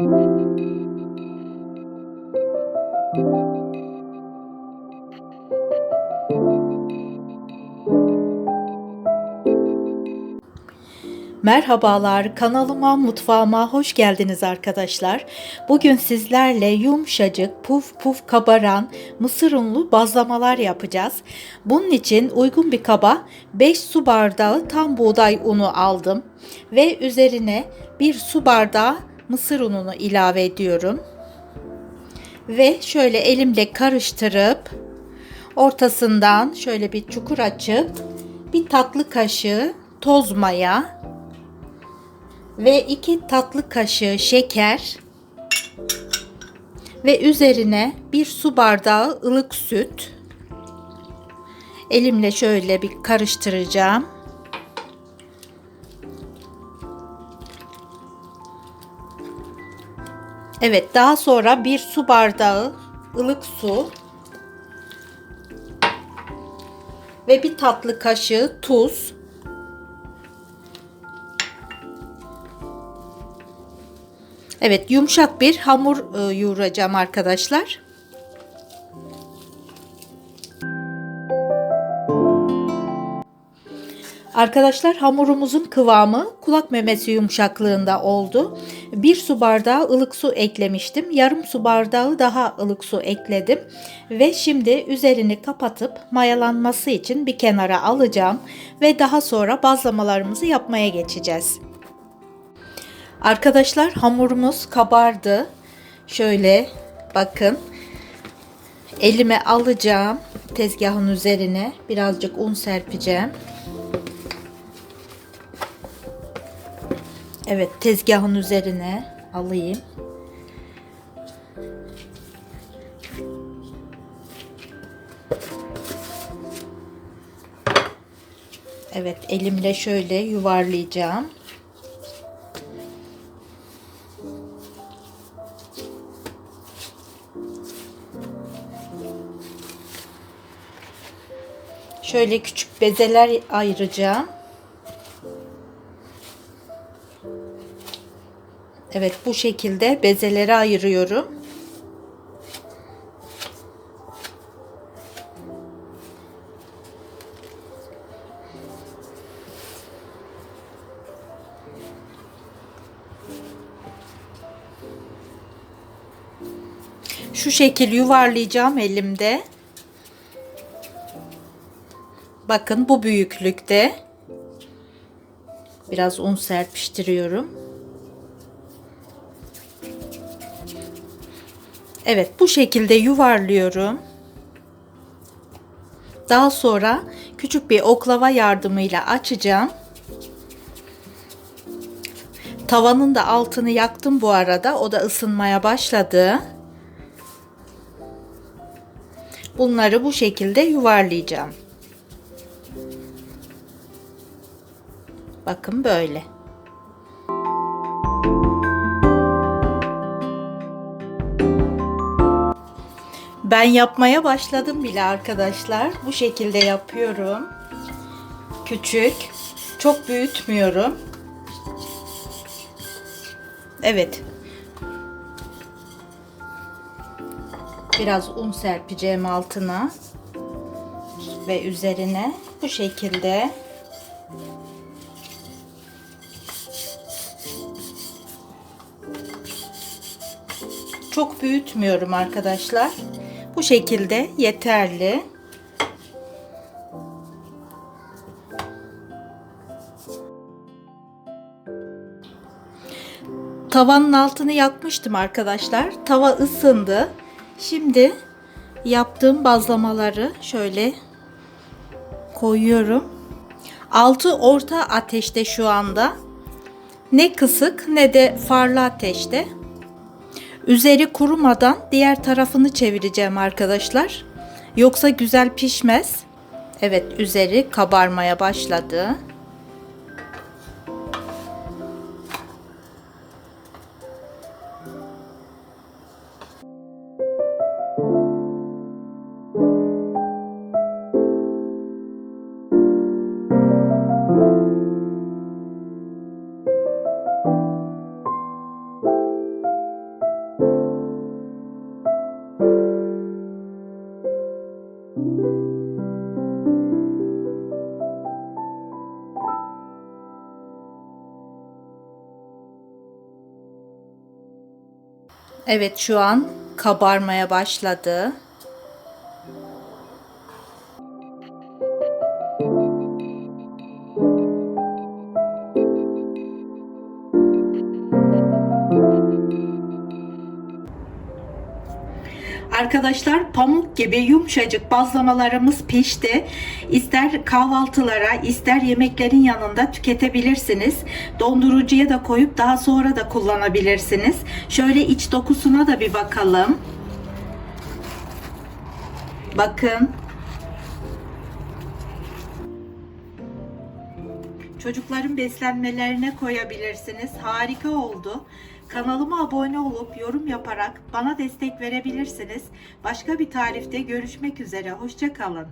Merhabalar, kanalıma, mutfağıma hoş geldiniz arkadaşlar. Bugün sizlerle yumuşacık, puf puf kabaran mısır unlu bazlamalar yapacağız. Bunun için uygun bir kaba 5 su bardağı tam buğday unu aldım ve üzerine 1 su bardağı mısır ununu ilave ediyorum. Ve şöyle elimle karıştırıp ortasından şöyle bir çukur açıp bir tatlı kaşığı toz maya ve 2 tatlı kaşığı şeker ve üzerine bir su bardağı ılık süt. Elimle şöyle bir karıştıracağım. Evet, daha sonra bir su bardağı ılık su ve bir tatlı kaşığı tuz Evet yumuşak bir hamur e, yoğuracağım arkadaşlar. Arkadaşlar hamurumuzun kıvamı kulak memesi yumuşaklığında oldu. Bir su bardağı ılık su eklemiştim. Yarım su bardağı daha ılık su ekledim. Ve şimdi üzerini kapatıp mayalanması için bir kenara alacağım. Ve daha sonra bazlamalarımızı yapmaya geçeceğiz. Arkadaşlar hamurumuz kabardı. Şöyle bakın. Elime alacağım tezgahın üzerine birazcık un serpeceğim. Evet tezgahın üzerine alayım. Evet elimle şöyle yuvarlayacağım. Şöyle küçük bezeler ayıracağım. Evet bu şekilde bezeleri ayırıyorum. Şu şekil yuvarlayacağım elimde. Bakın bu büyüklükte. Biraz un serpiştiriyorum. Evet bu şekilde yuvarlıyorum. Daha sonra küçük bir oklava yardımıyla açacağım. Tavanın da altını yaktım bu arada. O da ısınmaya başladı. Bunları bu şekilde yuvarlayacağım. Bakın böyle. Ben yapmaya başladım bile arkadaşlar. Bu şekilde yapıyorum. Küçük. Çok büyütmüyorum. Evet. Biraz un serpeceğim altına ve üzerine bu şekilde Çok büyütmüyorum arkadaşlar. Bu şekilde yeterli. Tavanın altını yakmıştım arkadaşlar. Tava ısındı. Şimdi yaptığım bazlamaları şöyle koyuyorum. Altı orta ateşte şu anda. Ne kısık ne de farlı ateşte. Üzeri kurumadan diğer tarafını çevireceğim arkadaşlar. Yoksa güzel pişmez. Evet üzeri kabarmaya başladı. Evet şu an kabarmaya başladı. Arkadaşlar pamuk gibi yumuşacık bazlamalarımız pişti. İster kahvaltılara, ister yemeklerin yanında tüketebilirsiniz. Dondurucuya da koyup daha sonra da kullanabilirsiniz. Şöyle iç dokusuna da bir bakalım. Bakın. Çocukların beslenmelerine koyabilirsiniz. Harika oldu. Kanalıma abone olup yorum yaparak bana destek verebilirsiniz. Başka bir tarifte görüşmek üzere. Hoşçakalın.